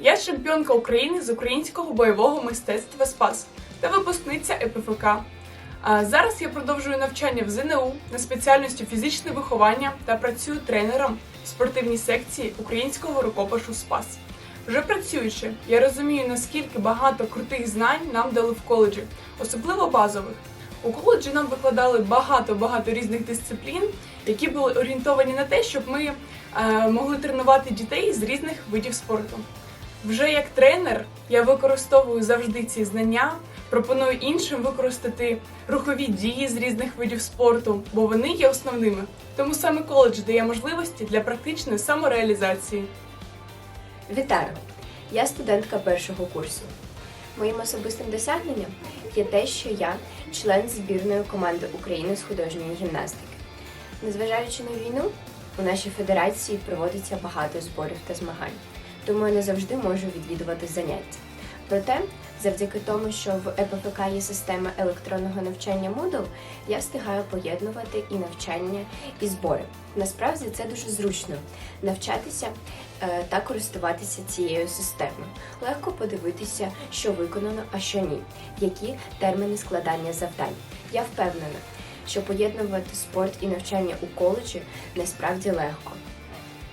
Я чемпіонка України з українського бойового мистецтва Спас та випускниця ЕПФК. А зараз я продовжую навчання в ЗНУ на спеціальності фізичне виховання та працюю тренером в спортивній секції українського рукопишу Спас. Вже працюючи, я розумію, наскільки багато крутих знань нам дали в коледжі, особливо базових. У коледжі нам викладали багато-багато різних дисциплін, які були орієнтовані на те, щоб ми е, могли тренувати дітей з різних видів спорту. Вже як тренер я використовую завжди ці знання, пропоную іншим використати рухові дії з різних видів спорту, бо вони є основними. Тому саме коледж дає можливості для практичної самореалізації. Вітаю! Я студентка першого курсу. Моїм особистим досягненням є те, що я член збірної команди України з художньої гімнастики. Незважаючи на війну, у нашій федерації проводиться багато зборів та змагань, тому я не завжди можу відвідувати заняття. Проте, завдяки тому, що в ЕПФК є система електронного навчання Moodle, я встигаю поєднувати і навчання, і збори. Насправді це дуже зручно навчатися е, та користуватися цією системою. Легко подивитися, що виконано, а що ні, які терміни складання завдань. Я впевнена, що поєднувати спорт і навчання у коледжі насправді легко.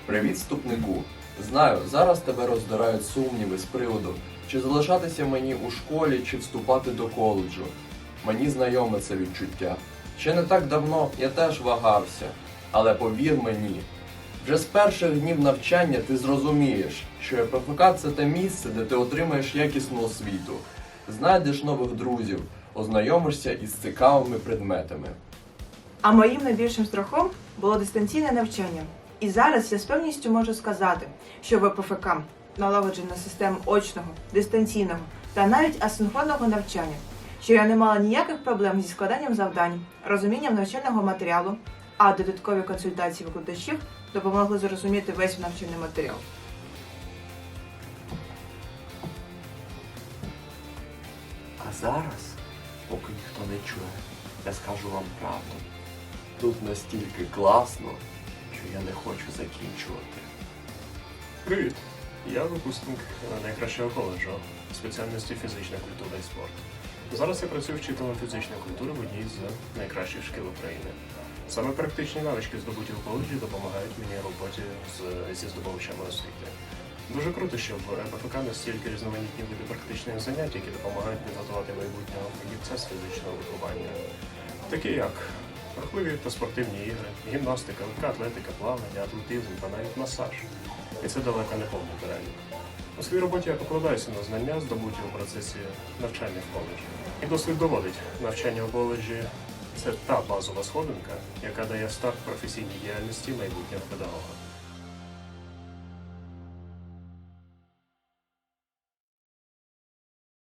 Привіт, вступнику! Знаю, зараз тебе роздирають сумніви з приводу, чи залишатися мені у школі, чи вступати до коледжу. Мені знайоме це відчуття. Ще не так давно я теж вагався, але повір мені, вже з перших днів навчання ти зрозумієш, що ЕПФК це те місце, де ти отримаєш якісну освіту, знайдеш нових друзів, ознайомишся із цікавими предметами. А моїм найбільшим страхом було дистанційне навчання. І зараз я з певністю можу сказати, що ВПФК налагоджена система очного, дистанційного та навіть асинхронного навчання, що я не мала ніяких проблем зі складанням завдань, розумінням навчального матеріалу, а додаткові консультації викладачів допомогли зрозуміти весь навчальний матеріал. А зараз, поки ніхто не чує, я скажу вам правду. Тут настільки класно, що я не хочу закінчувати. Привіт! Я випускник найкращого коледжу спеціальності фізична культура і спорт. Зараз я працюю вчителем фізичної культури в одній з найкращих шкіл України. Саме практичні навички, здобуті в коледжі, допомагають мені роботі з, зі здобувачами освіти. Дуже круто, що в РПФК настільки різноманітні види практичних занять, які допомагають підготувати майбутнього фахівця з фізичного виховання, такі як рухливі та спортивні ігри, гімнастика, легка атлетика, плавання, атлетизм та навіть масаж. І це далеко не повний перелік. У своїй роботі я покладаюся на знання, здобуті у процесі навчання в коледжі. І досвід доводить, навчання в коледжі це та базова сходинка, яка дає старт професійній діяльності майбутнього педагога.